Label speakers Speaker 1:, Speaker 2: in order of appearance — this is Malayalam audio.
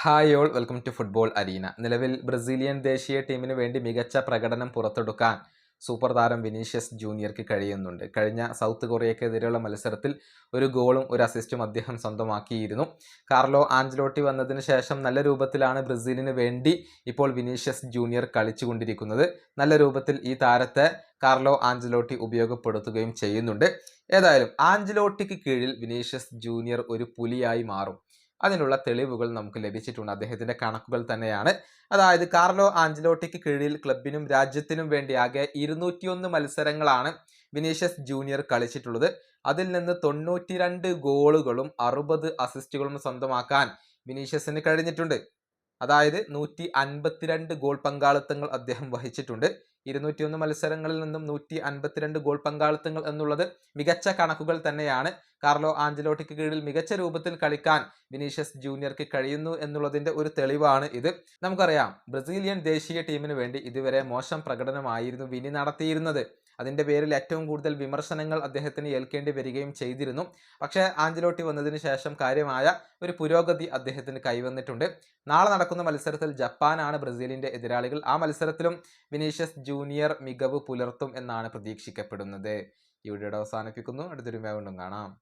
Speaker 1: Hi all welcome to football arena നിലവിൽ ബ്രസീലിയൻ ദേശീയ ടീമിന് വേണ്ടി മികച്ച പ്രകടനം പുറത്തെടുക്കാൻ സൂപ്പർ താരം വിനീഷ്യസ് ജൂനിയർക്ക് കഴിയുന്നുണ്ട്. കഴിഞ്ഞ സൗത്ത് കൊറിയക്കെതിരെയുള്ള മത്സരത്തിൽ ഒരു ഗോളും ഒരു അസിസ്റ്റും അദ്ദേഹം സ്വന്തമാക്കിയിരുന്നു. കാർലോ ആഞ്ചലോട്ടി വന്നതിന് ശേഷം നല്ല രൂപത്തിലാണ് ബ്രസീലിന് വേണ്ടി ഇപ്പോൾ വിനീഷ്യസ് ജൂനിയർ കളിച്ചുകൊണ്ടിരിക്കുന്നത്. നല്ല രൂപത്തിൽ ഈ താരത്തെ കാർലോ ആഞ്ചലോട്ടി ഉപയോഗപ്പെടുത്തുകയും ചെയ്യുന്നുണ്ട്. ഏതായാലും ആഞ്ചലോട്ടിക്ക് കീഴിൽ വിനീഷ്യസ് ജൂനിയർ ഒരു പുലിയായി മാറും. അതിനുള്ള തെളിവുകൾ നമുക്ക് ലഭിച്ചിട്ടുണ്ട്. അദ്ദേഹത്തിന്റെ കണക്കുകൾ തന്നെയാണ്. അതായത് കാർലോ ആഞ്ചലോട്ടിക്ക് കീഴിൽ ക്ലബിനും രാജ്യത്തിനും വേണ്ടി ആകെ ഇരുന്നൂറ്റിയൊന്ന് മത്സരങ്ങളാണ് വിനീഷ്യസ് ജൂനിയർ കളിച്ചിട്ടുള്ളത്. അതിൽ നിന്ന് തൊണ്ണൂറ്റിരണ്ട് ഗോളുകളും അറുപത് അസിസ്റ്റുകളും സ്വന്തമാക്കാൻ വിനീഷ്യസിന് കഴിഞ്ഞിട്ടുണ്ട്. അതായത് നൂറ്റി അൻപത്തിരണ്ട് ഗോൾ പങ്കാളിത്തങ്ങൾ അദ്ദേഹം വഹിച്ചിട്ടുണ്ട്. ഇരുന്നൂറ്റിയൊന്ന് മത്സരങ്ങളിൽ നിന്നും നൂറ്റി അൻപത്തിരണ്ട് ഗോൾ പങ്കാളിത്തങ്ങൾ എന്നുള്ളത് മികച്ച കണക്കുകൾ തന്നെയാണ്. കാർലോ ആഞ്ചലോട്ടിക്ക് കീഴിൽ മികച്ച രൂപത്തിൽ കളിക്കാൻ വിനീഷ്യസ് ജൂനിയർക്ക് കഴിയുന്നു എന്നുള്ളതിന്റെ ഒരു തെളിവാണ് ഇത്. നമുക്കറിയാം ബ്രസീലിയൻ ദേശീയ ടീമിന് വേണ്ടി ഇതുവരെ മോശം പ്രകടനമായിരുന്നു വിനി നടത്തിയിരുന്നത്. അതിന്റെ പേരിൽ ഏറ്റവും കൂടുതൽ വിമർശനങ്ങൾ അദ്ദേഹത്തിന് ഏൽക്കേണ്ടി വരികയും ചെയ്തിരുന്നു. പക്ഷേ ആഞ്ചലോട്ടി വന്നതിന് ശേഷം കാര്യമായ ഒരു പുരോഗതി അദ്ദേഹത്തിന് കൈവന്നിട്ടുണ്ട്. നാളെ നടക്കുന്ന മത്സരത്തിൽ ജപ്പാനാണ് ബ്രസീലിന്റെ എതിരാളികൾ. ആ മത്സരത്തിലും വിനീഷ്യസ് ജൂനിയർ മികവ് പുലർത്തും എന്നാണ് പ്രതീക്ഷിക്കപ്പെടുന്നത്. ഈ വീഡിയോയുടെ അവസാനിപ്പിക്കുന്നു. അടുത്തൊരു വേണ്ടും കാണാം.